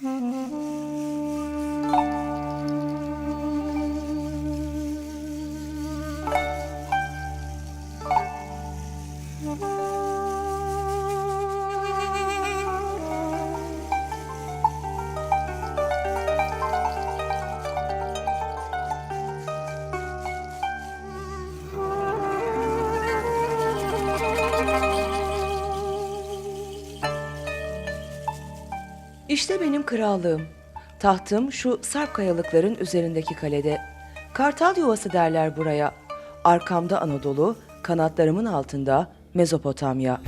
Mm-hmm. İşte benim krallığım. Tahtım şu sarp kayalıkların üzerindeki kalede. Kartal yuvası derler buraya. Arkamda Anadolu, kanatlarımın altında Mezopotamya.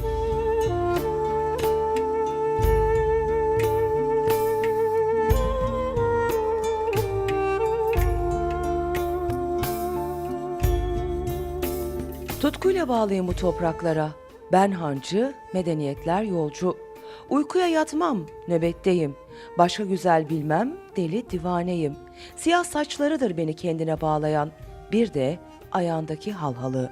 Tutkuyla bağlıyım bu topraklara. Ben hancı, medeniyetler yolcu. Uykuya yatmam, nöbetteyim. Başka güzel bilmem, deli divaneyim. Siyah saçlarıdır beni kendine bağlayan. Bir de ayağındaki halhalı.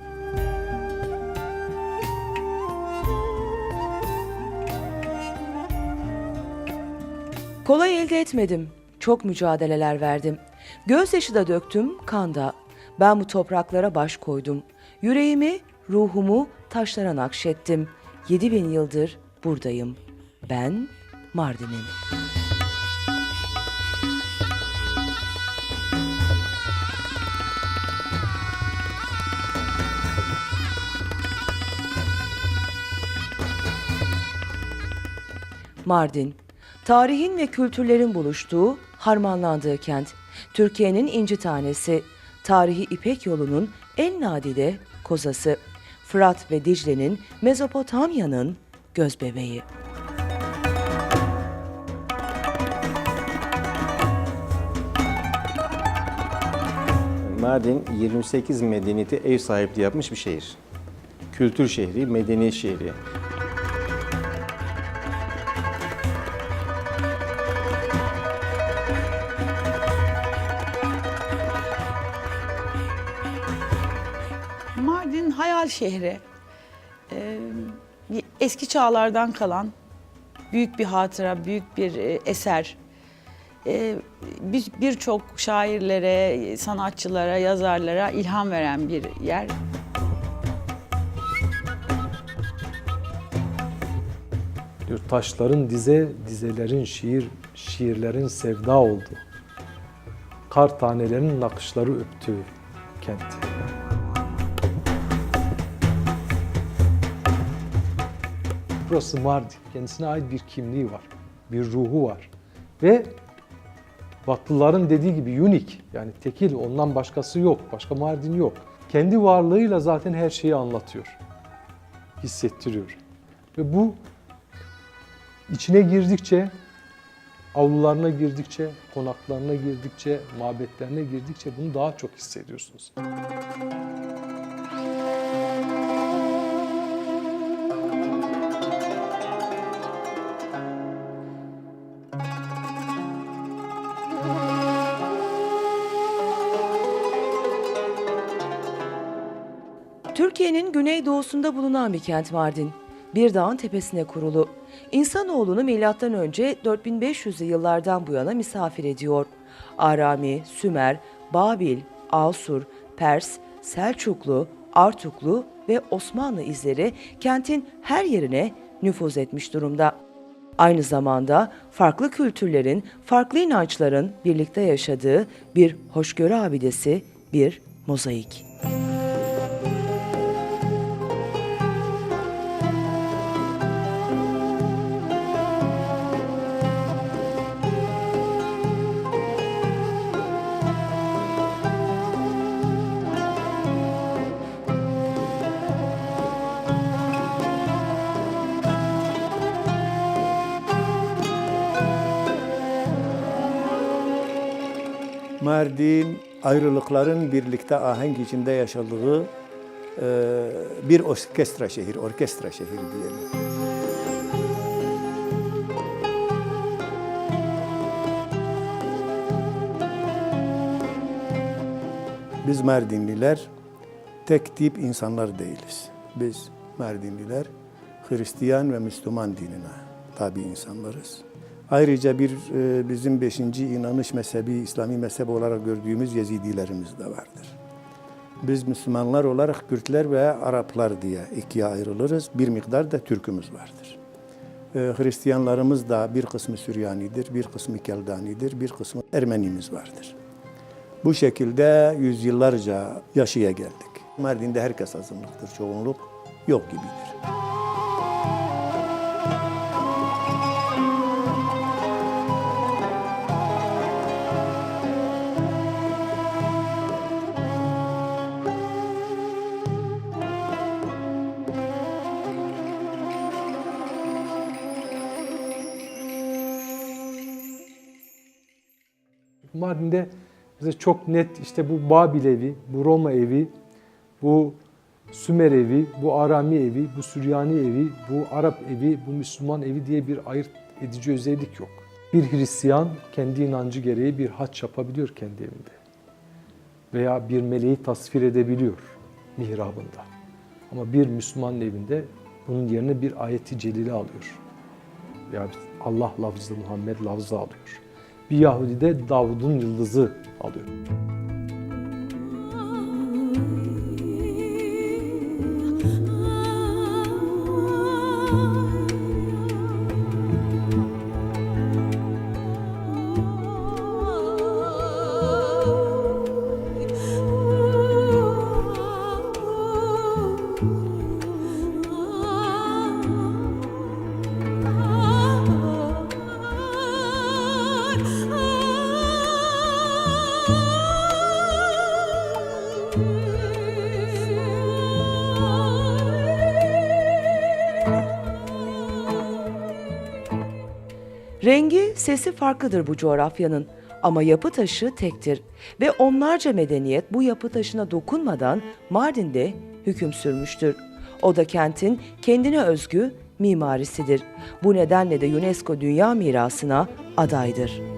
Kolay elde etmedim. Çok mücadeleler verdim. Gözyaşı da döktüm, kan da. Ben bu topraklara baş koydum. Yüreğimi, ruhumu taşlara nakşettim. Yedi bin yıldır buradayım. Ben Mardin'im. Mardin, tarihin ve kültürlerin buluştuğu, harmanlandığı kent. Türkiye'nin inci tanesi, tarihi İpek yolunun en nadide kozası. Fırat ve Dicle'nin, Mezopotamya'nın gözbebeği. Mardin 28 medeniyete ev sahipliği yapmış bir şehir. Kültür şehri, medeniyet şehri. Mardin hayal şehri. Ee, eski çağlardan kalan büyük bir hatıra, büyük bir e, eser. Biz birçok şairlere, sanatçılara, yazarlara ilham veren bir yer. Diyor taşların dize, dizelerin şiir, şiirlerin sevda oldu. Kar tanelerinin nakışları öptü kent. Burası Mardin. Kendisine ait bir kimliği var. Bir ruhu var. Ve Batılıların dediği gibi unik yani tekil ondan başkası yok. Başka Mardin yok. Kendi varlığıyla zaten her şeyi anlatıyor. Hissettiriyor. Ve bu İçine girdikçe, avlularına girdikçe, konaklarına girdikçe, mabetlerine girdikçe bunu daha çok hissediyorsunuz. Türkiye'nin güneydoğusunda bulunan bir kent Mardin. Bir dağın tepesine kurulu. İnsanoğlunu milattan önce 4500'lü yıllardan bu yana misafir ediyor. Arami, Sümer, Babil, Asur, Pers, Selçuklu, Artuklu ve Osmanlı izleri kentin her yerine nüfuz etmiş durumda. Aynı zamanda farklı kültürlerin, farklı inançların birlikte yaşadığı bir hoşgörü abidesi, bir mozaik. Ayrılıkların birlikte ahenk içinde yaşadığı e, bir orkestra şehir, orkestra şehri diyelim. Biz Mardinliler tek tip insanlar değiliz. Biz Mardinliler Hristiyan ve Müslüman dinine tabi insanlarız. Ayrıca bir e, bizim beşinci inanış mezhebi, İslami mezhep olarak gördüğümüz Yezidilerimiz de vardır. Biz Müslümanlar olarak Kürtler ve Araplar diye ikiye ayrılırız. Bir miktar da Türkümüz vardır. Ee, Hristiyanlarımız da bir kısmı Süryanidir, bir kısmı Keldanidir, bir kısmı Ermenimiz vardır. Bu şekilde yüzyıllarca yaşaya geldik. Mardin'de herkes azınlıktır, çoğunluk yok gibidir. Mardin'de bize çok net işte bu Babil evi, bu Roma evi, bu Sümer evi, bu Arami evi, bu Süryani evi, bu Arap evi, bu Müslüman evi diye bir ayırt edici özellik yok. Bir Hristiyan kendi inancı gereği bir haç yapabiliyor kendi evinde. Veya bir meleği tasvir edebiliyor mihrabında. Ama bir Müslümanın evinde bunun yerine bir ayeti celile alıyor. Yani Allah lafzı, Muhammed lafzı alıyor. Bir Yahudi de Davud'un yıldızı alıyor. Rengi, sesi farklıdır bu coğrafyanın ama yapı taşı tektir ve onlarca medeniyet bu yapı taşına dokunmadan Mardin'de hüküm sürmüştür. O da kentin kendine özgü mimarisidir. Bu nedenle de UNESCO Dünya Mirası'na adaydır.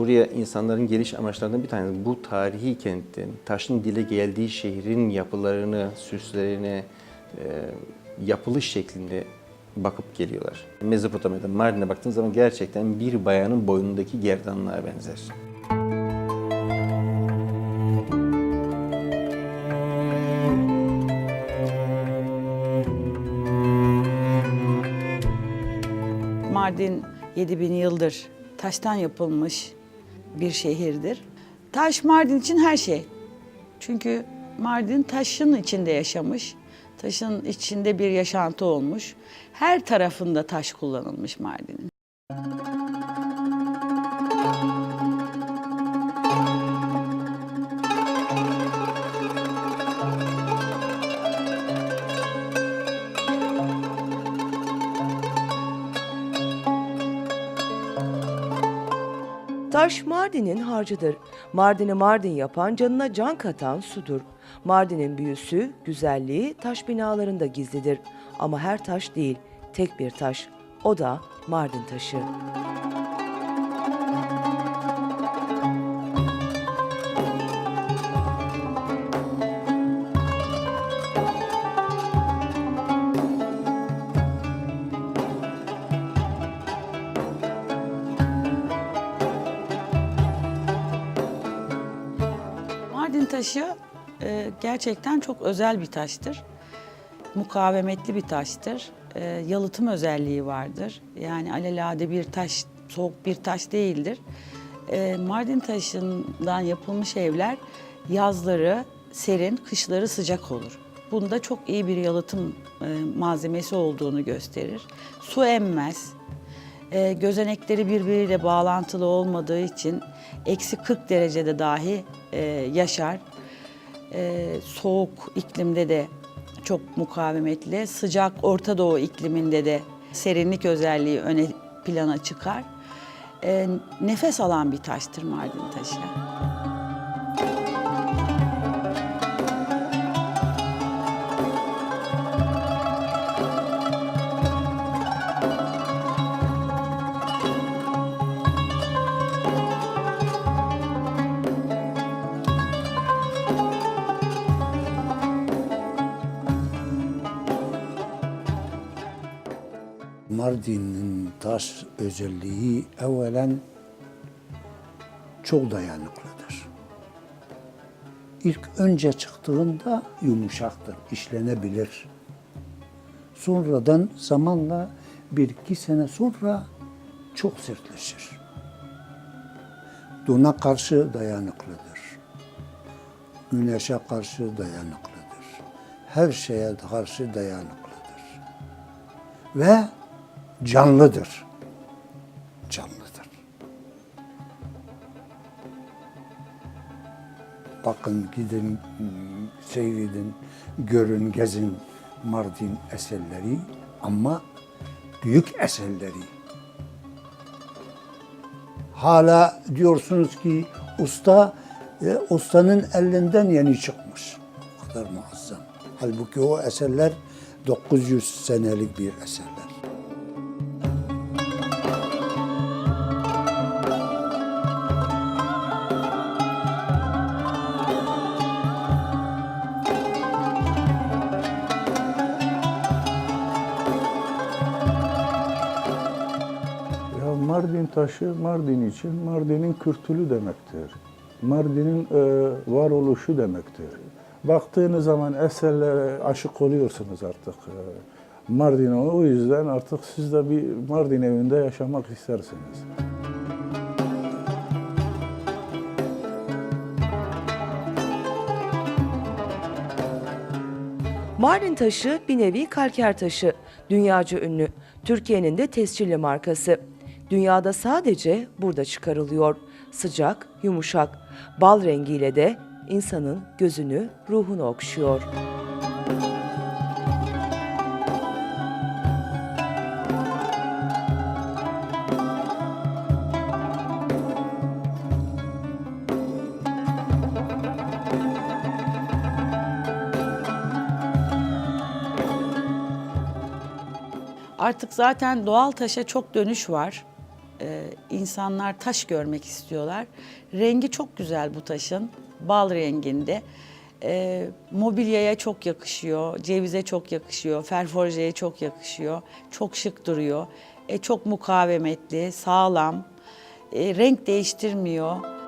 Buraya insanların geliş amaçlarından bir tanesi bu tarihi kentin, taşın dile geldiği şehrin yapılarını, süslerini, e, yapılış şeklinde bakıp geliyorlar. Mezopotamya'da, Mardin'e baktığınız zaman gerçekten bir bayanın boynundaki gerdanlığa benzer. Mardin 7000 yıldır taştan yapılmış bir şehirdir. Taş Mardin için her şey. Çünkü Mardin taşın içinde yaşamış. Taşın içinde bir yaşantı olmuş. Her tarafında taş kullanılmış Mardin'in. Taş Mardin'in harcıdır. Mardin'i Mardin yapan, canına can katan sudur. Mardin'in büyüsü, güzelliği taş binalarında gizlidir. Ama her taş değil, tek bir taş. O da Mardin taşı. Gerçekten çok özel bir taştır. Mukavemetli bir taştır. E, yalıtım özelliği vardır. Yani alelade bir taş, soğuk bir taş değildir. E, Mardin taşından yapılmış evler yazları serin, kışları sıcak olur. Bunda çok iyi bir yalıtım e, malzemesi olduğunu gösterir. Su emmez, e, gözenekleri birbiriyle bağlantılı olmadığı için eksi 40 derecede dahi e, yaşar. E, soğuk iklimde de çok mukavemetli, sıcak Orta Doğu ikliminde de serinlik özelliği öne plana çıkar. E, nefes alan bir taştır Mardin taşı. Mardin'in taş özelliği evvelen çok dayanıklıdır. İlk önce çıktığında yumuşaktır, işlenebilir. Sonradan zamanla bir iki sene sonra çok sertleşir. Dona karşı dayanıklıdır. Güneşe karşı dayanıklıdır. Her şeye karşı dayanıklıdır. Ve canlıdır. Canlıdır. Bakın gidin, seyredin, görün, gezin Mardin eserleri ama büyük eserleri. Hala diyorsunuz ki usta, e, ustanın elinden yeni çıkmış. O kadar muazzam. Halbuki o eserler 900 senelik bir eserler. Taşı Mardin için Mardin'in kürtülü demektir. Mardin'in e, varoluşu demektir. Baktığınız zaman eserlere aşık oluyorsunuz artık. E, Mardin'e o yüzden artık siz de bir Mardin evinde yaşamak istersiniz. Mardin taşı bir nevi kalker taşı. Dünyaca ünlü. Türkiye'nin de tescilli markası. Dünyada sadece burada çıkarılıyor. Sıcak, yumuşak, bal rengiyle de insanın gözünü, ruhunu okşuyor. Artık zaten doğal taşa çok dönüş var. Ee, insanlar taş görmek istiyorlar. Rengi çok güzel bu taşın. Bal renginde. Ee, mobilyaya çok yakışıyor, cevize çok yakışıyor, ferforjeye çok yakışıyor. Çok şık duruyor. E, çok mukavemetli, sağlam. E, renk değiştirmiyor.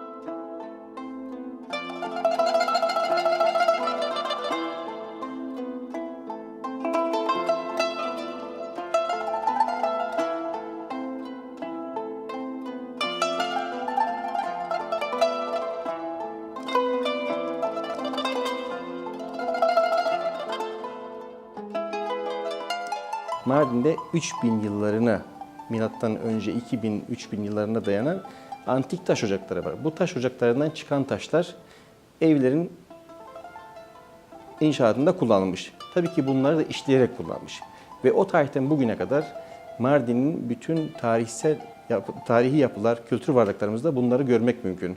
Mardin'de 3000 yıllarına, milattan önce 2000-3000 yıllarına dayanan antik taş ocakları var. Bu taş ocaklarından çıkan taşlar evlerin inşaatında kullanılmış. Tabii ki bunları da işleyerek kullanmış. Ve o tarihten bugüne kadar Mardin'in bütün tarihsel yapı- tarihi yapılar, kültür varlıklarımızda bunları görmek mümkün.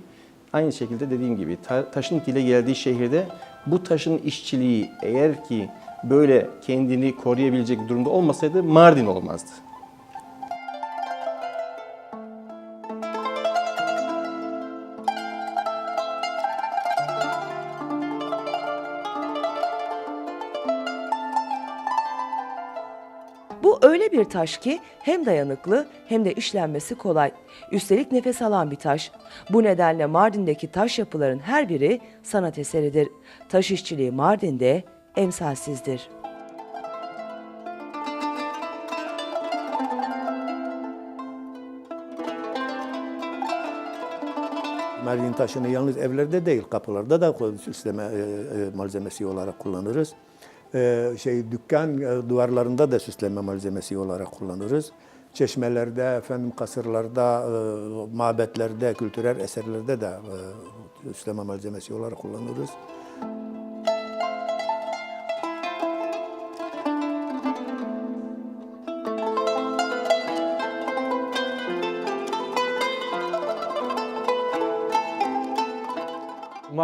Aynı şekilde dediğim gibi ta- taşın dile geldiği şehirde bu taşın işçiliği eğer ki böyle kendini koruyabilecek durumda olmasaydı Mardin olmazdı. Bu öyle bir taş ki hem dayanıklı hem de işlenmesi kolay. Üstelik nefes alan bir taş. Bu nedenle Mardin'deki taş yapıların her biri sanat eseridir. Taş işçiliği Mardin'de emsalsizdir. Mardin taşını yalnız evlerde değil, kapılarda da süsleme e, malzemesi olarak kullanırız. E, şey dükkan e, duvarlarında da süsleme malzemesi olarak kullanırız. Çeşmelerde, efendim kasırlarda, e, mabetlerde, kültürel eserlerde de süsleme malzemesi olarak kullanırız.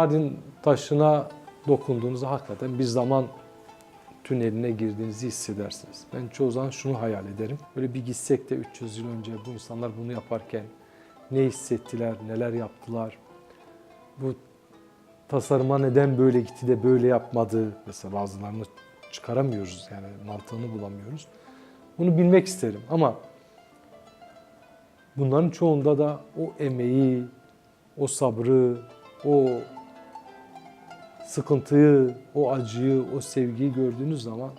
Mardin taşına dokunduğunuzda hakikaten bir zaman tüneline girdiğinizi hissedersiniz. Ben çoğu zaman şunu hayal ederim. Böyle bir gitsek de 300 yıl önce bu insanlar bunu yaparken ne hissettiler, neler yaptılar? Bu tasarıma neden böyle gitti de böyle yapmadı? Mesela bazılarını çıkaramıyoruz yani mantığını bulamıyoruz. Bunu bilmek isterim ama bunların çoğunda da o emeği, o sabrı, o sıkıntıyı, o acıyı, o sevgiyi gördüğünüz zaman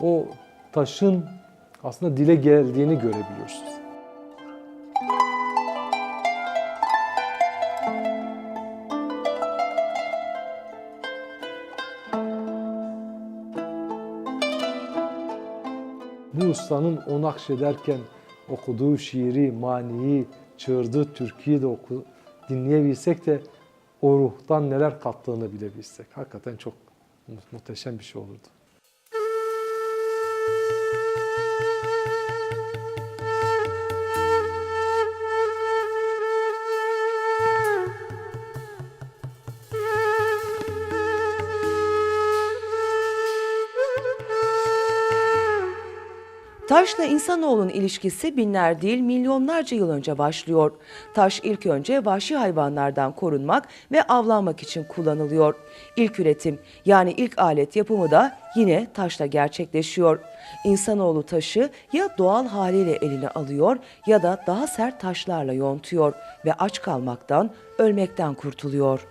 o taşın aslında dile geldiğini görebiliyorsunuz. Bu ustanın o nakşederken okuduğu şiiri, maniyi, çığırdığı türküyü de oku, dinleyebilsek de o ruhtan neler kattığını bilebilsek. Hakikaten çok mu- muhteşem bir şey olurdu. Taşla insanoğlunun ilişkisi binler değil milyonlarca yıl önce başlıyor. Taş ilk önce vahşi hayvanlardan korunmak ve avlanmak için kullanılıyor. İlk üretim yani ilk alet yapımı da yine taşla gerçekleşiyor. İnsanoğlu taşı ya doğal haliyle eline alıyor ya da daha sert taşlarla yontuyor ve aç kalmaktan, ölmekten kurtuluyor.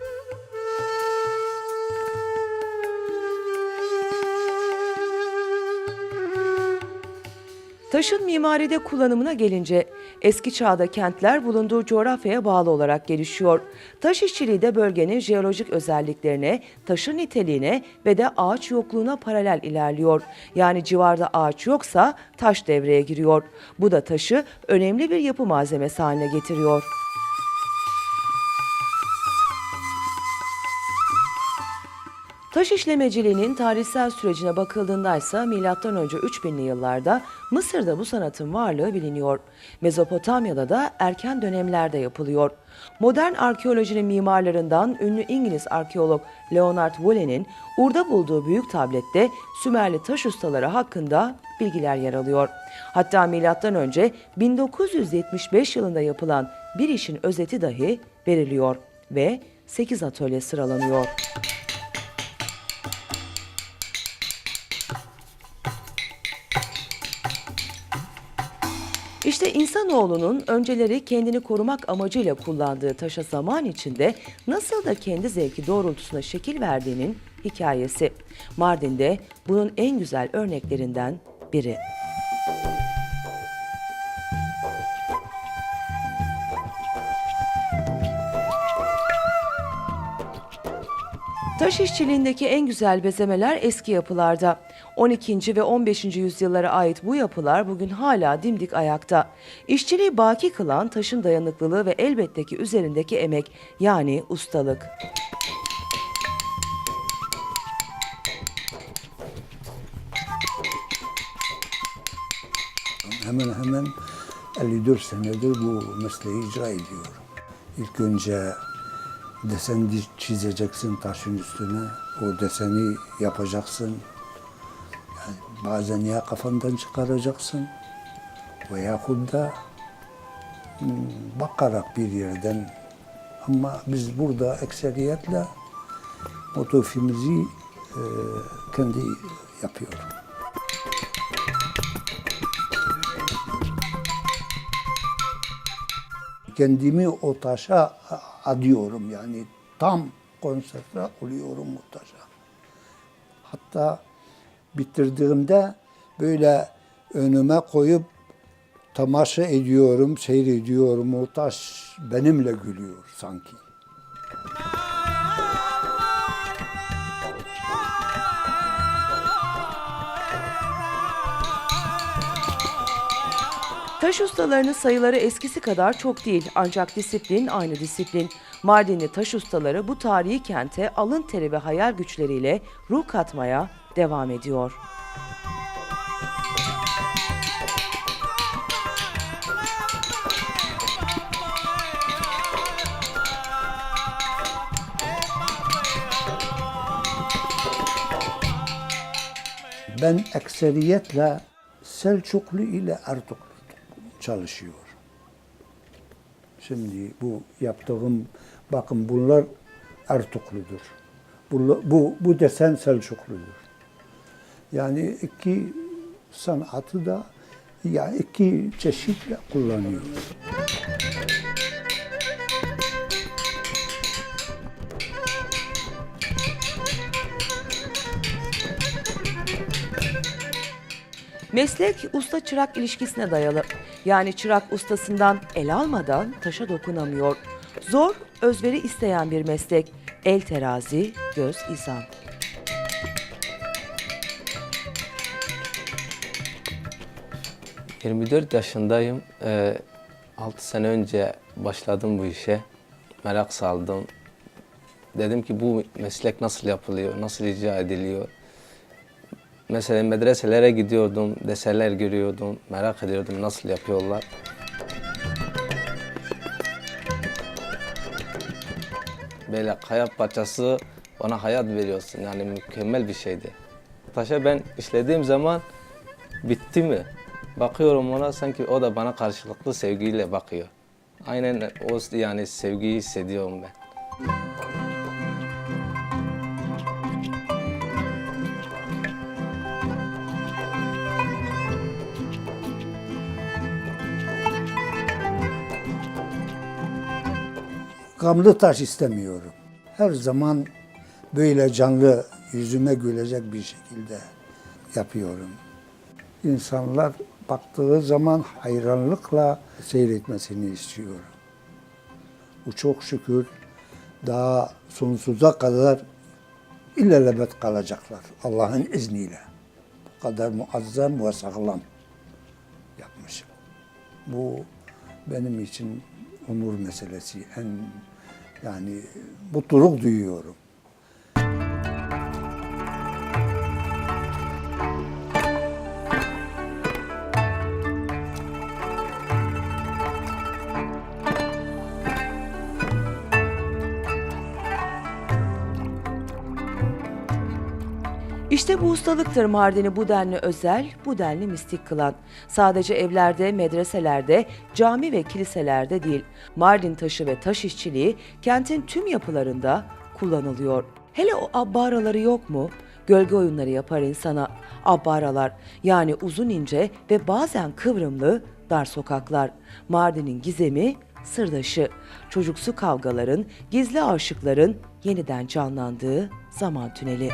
Taşın mimaride kullanımına gelince eski çağda kentler bulunduğu coğrafyaya bağlı olarak gelişiyor. Taş işçiliği de bölgenin jeolojik özelliklerine, taşın niteliğine ve de ağaç yokluğuna paralel ilerliyor. Yani civarda ağaç yoksa taş devreye giriyor. Bu da taşı önemli bir yapı malzemesi haline getiriyor. Taş işlemeciliğinin tarihsel sürecine bakıldığında ise M.Ö. 3000'li yıllarda Mısır'da bu sanatın varlığı biliniyor. Mezopotamya'da da erken dönemlerde yapılıyor. Modern arkeolojinin mimarlarından ünlü İngiliz arkeolog Leonard Woolley'nin Ur'da bulduğu büyük tablette Sümerli taş ustaları hakkında bilgiler yer alıyor. Hatta M.Ö. 1975 yılında yapılan bir işin özeti dahi veriliyor ve 8 atölye sıralanıyor. İşte insanoğlunun önceleri kendini korumak amacıyla kullandığı taşa zaman içinde nasıl da kendi zevki doğrultusuna şekil verdiğinin hikayesi. Mardin'de bunun en güzel örneklerinden biri. Taş işçiliğindeki en güzel bezemeler eski yapılarda. 12. ve 15. yüzyıllara ait bu yapılar bugün hala dimdik ayakta. İşçiliği baki kılan taşın dayanıklılığı ve elbette ki üzerindeki emek yani ustalık. Hemen hemen 54 senedir bu mesleği icra ediyorum. İlk önce desen çizeceksin taşın üstüne, o deseni yapacaksın. Yani bazen ya kafandan çıkaracaksın veyahut da hmm, bakarak bir yerden. Ama biz burada ekseriyetle motifimizi e, kendi yapıyoruz. kendimi o taşa adıyorum yani tam konsantre oluyorum taşa. Hatta bitirdiğimde böyle önüme koyup tamaşa ediyorum, seyrediyorum. O taş benimle gülüyor sanki. Taş ustalarının sayıları eskisi kadar çok değil ancak disiplin aynı disiplin. Mardinli taş ustaları bu tarihi kente alın teri ve hayal güçleriyle ruh katmaya devam ediyor. Ben ekseriyetle Selçuklu ile Ertuğrul çalışıyor. Şimdi bu yaptığım, bakın bunlar Ertuğrul'dur. Bu, bu, bu desen Selçuklu'dur. Yani iki sanatı da Yani iki çeşitle kullanıyoruz. Meslek usta çırak ilişkisine dayalı. Yani çırak ustasından el almadan taşa dokunamıyor. Zor, özveri isteyen bir meslek. El terazi, göz izan. Ee, 24 yaşındayım. 6 sene önce başladım bu işe. Merak saldım. Dedim ki bu meslek nasıl yapılıyor, nasıl icra ediliyor. Mesela medreselere gidiyordum, deseler görüyordum, merak ediyordum nasıl yapıyorlar. Böyle kaya parçası bana hayat veriyorsun yani mükemmel bir şeydi. Taşa ben işlediğim zaman bitti mi? Bakıyorum ona sanki o da bana karşılıklı sevgiyle bakıyor. Aynen o yani sevgiyi hissediyorum ben. Gamlı taş istemiyorum. Her zaman böyle canlı, yüzüme gülecek bir şekilde yapıyorum. İnsanlar baktığı zaman hayranlıkla seyretmesini istiyorum. Bu çok şükür daha sonsuza kadar ilelebet kalacaklar Allah'ın izniyle. Bu kadar muazzam ve sağlam yapmışım. Bu benim için onur meselesi. En yani mutluluk duyuyorum. İşte bu ustalıktır Mardin'i bu denli özel, bu denli mistik kılan. Sadece evlerde, medreselerde, cami ve kiliselerde değil, Mardin taşı ve taş işçiliği kentin tüm yapılarında kullanılıyor. Hele o abbaraları yok mu? Gölge oyunları yapar insana. Abbaralar yani uzun ince ve bazen kıvrımlı dar sokaklar. Mardin'in gizemi sırdaşı. Çocuksu kavgaların, gizli aşıkların yeniden canlandığı zaman tüneli.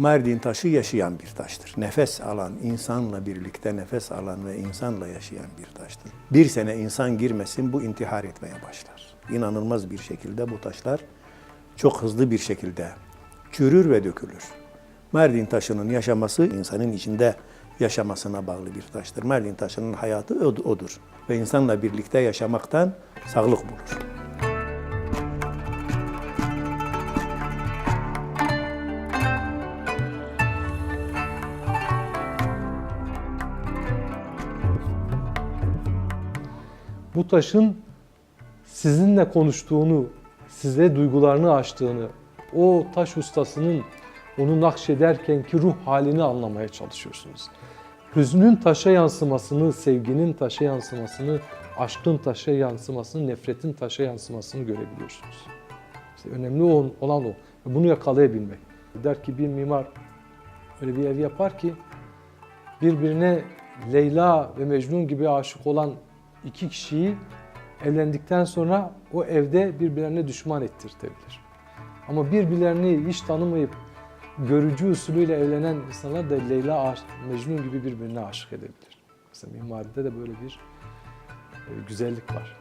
Mardin taşı yaşayan bir taştır. Nefes alan, insanla birlikte nefes alan ve insanla yaşayan bir taştır. Bir sene insan girmesin bu intihar etmeye başlar. İnanılmaz bir şekilde bu taşlar çok hızlı bir şekilde çürür ve dökülür. Mardin taşının yaşaması insanın içinde yaşamasına bağlı bir taştır. Mardin taşının hayatı od- odur ve insanla birlikte yaşamaktan sağlık bulur. Bu taşın sizinle konuştuğunu, size duygularını açtığını, o taş ustasının onu nakşederkenki ruh halini anlamaya çalışıyorsunuz. Hüznün taşa yansımasını, sevginin taşa yansımasını, aşkın taşa yansımasını, nefretin taşa yansımasını görebiliyorsunuz. İşte önemli olan o. Bunu yakalayabilmek. Der ki bir mimar öyle bir ev yapar ki birbirine Leyla ve Mecnun gibi aşık olan iki kişiyi evlendikten sonra o evde birbirlerine düşman ettirtebilir. Ama birbirlerini hiç tanımayıp görücü usulüyle evlenen insanlar da Leyla, Mecnun gibi birbirine aşık edebilir. Mesela mimaride de böyle bir e, güzellik var.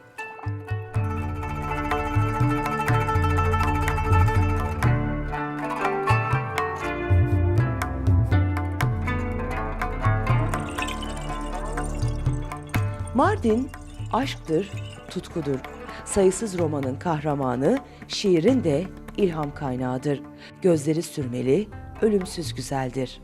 Mardin aşktır, tutkudur. Sayısız romanın kahramanı, şiirin de ilham kaynağıdır. Gözleri sürmeli, ölümsüz güzeldir.